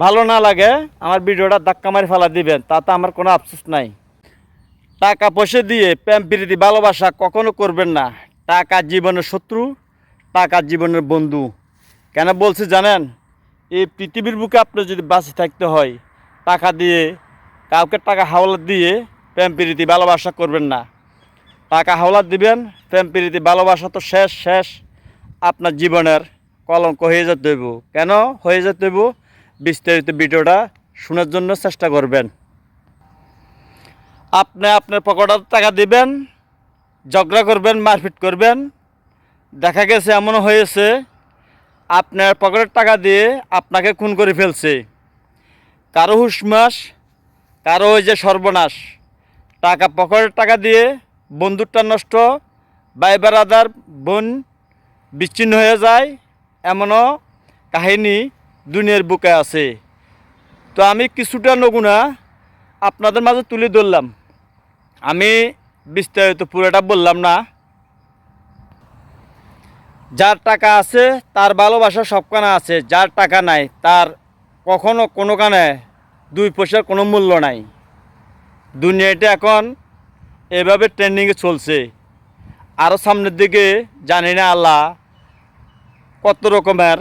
ভালো না লাগে, আমার ভিডিওটা ধাক্কা মারি ফেলা দিবেন, তাতে আমার কোনো আফসোস নাই। টাকা পয়সা দিয়ে প্রেম, প্রীতি, ভালোবাসা কখনো করবেন না। টাকা জীবনের শত্রু, টাকা জীবনের বন্ধু। কেন বলছি জানেন? এই পৃথিবীর বুকে আপনি যদি বাঁচে থাকতে হয়, টাকা দিয়ে, কাউকে টাকা হাওলা দিয়ে প্রেম, প্রীতি, ভালোবাসা করবেন না। টাকা হাওলা দিবেন, প্রেম, প্রীতি, ভালোবাসা তো শেষ শেষ। আপনার জীবনের কলঙ্ক হয়ে যেতে হইব। কেন? হয়ে যেতে হইব বিস্তারিত ভিডিওটা শোনার জন্য চেষ্টা করবেন। আপনি আপনার পকেটার টাকা দিবেন, ঝগড়া করবেন, মারপিট করবেন। দেখা গেছে এমনও হয়েছে, আপনার পকেটের টাকা দিয়ে আপনাকে খুন করে ফেলছে। কারও হুসমাস কারও ওই যে সর্বনাশ। টাকা পকেটের টাকা দিয়ে বন্ধুরটা নষ্ট ভাই বেড়াদার বোন বিচ্ছিন্ন হয়ে যায়, এমনও কাহিনী দুনিয়ার বুকে আছে। তো আমি কিছুটা নগুনা আপনাদের মাঝে তুলে ধরলাম। আমি বিস্তারিত পুরোটা বললাম না। যার টাকা আছে, তার ভালোবাসা সবখানে আছে। যার টাকা নাই, তার কখনো কোনো কানে দুই পয়সার কোনো মূল্য নাই। দুনিয়াটা এখন এভাবে ট্রেন্ডিংয়ে চলছে। আরও সামনের দিকে জানি না আল্লাহ কত রকমের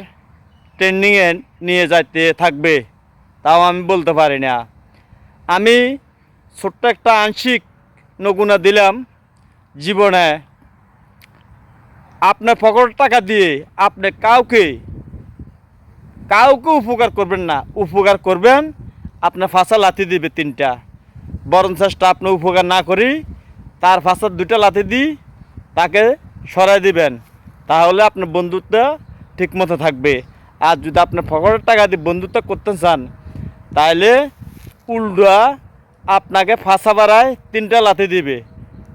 ট্রেন্ডিংয়ে নিয়ে যাইতে থাকবে। তাও আমি বলতে পারি না। আমি ছোট্ট একটা আংশিক নগুনা দিলাম জীবনে। আপনার পকেট টাকা দিয়ে আপনি কাউকে কাউকে উপকার করবেন না। উপকার করবেন, আপনার ফাঁসা লাথি দিবে তিনটা। বরং চেষ্টা আপনি উপকার না করি, তার ফাঁসার দুটা লাথি দিই তাকে সরাই দিবেন। তাহলে আপনার বন্ধুত্ব ঠিকমতো থাকবে। আর যদি আপনি পকেটের টাকা দিয়ে বন্ধুত্ব করতে চান তাহলে উল্টা আপনাকে ফাঁসা বাড়ায় তিনটা লাথি দিবে।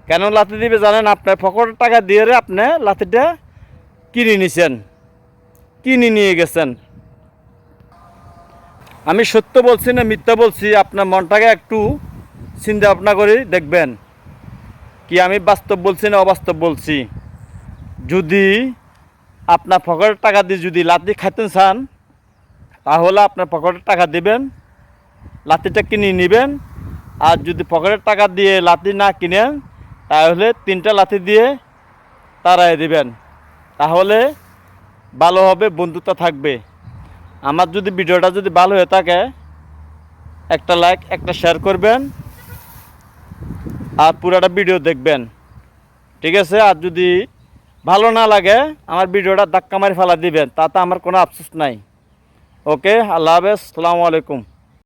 কেন লাথি দিবে জানেন? আপনার পকেটের টাকা দিয়ে আপনি লাথিটা কিনে নিছেন, কিনে নিয়ে গেছেন। আমি সত্য বলছি না মিথ্যা বলছি? আপনার মনটাকে একটু চিন্তা ভাবনা করে দেখবেন। কি আমি বাস্তব বলছি না অবাস্তব বলছি? যদি আপনার পকেটের টাকা দিয়ে যদি লাথি খাইতে চান, তাহলে আপনার পকেটের টাকা দিবেন লাতিটা কিনে নেবেন। আর যদি পকেটের টাকা দিয়ে লাথি না কিনেন, তাহলে তিনটা লাথি দিয়ে তাড়াই দিবেন। তাহলে ভালো হবে, বন্ধুত্ব থাকবে। আমার যদি ভিডিওটা যদি ভালো হয়ে থাকে, একটা লাইক, একটা শেয়ার করবেন, আর পুরাটা ভিডিও দেখবেন। ঠিক আছে? আর যদি ভালো না লাগে, আমার ভিডিওটা ধাক্কা মারি ফেলা দিবেন, তাতে আমার কোনো আফসোস নাই। ওকে, আল্লাহ হাফেজ, সালামু আলাইকুম।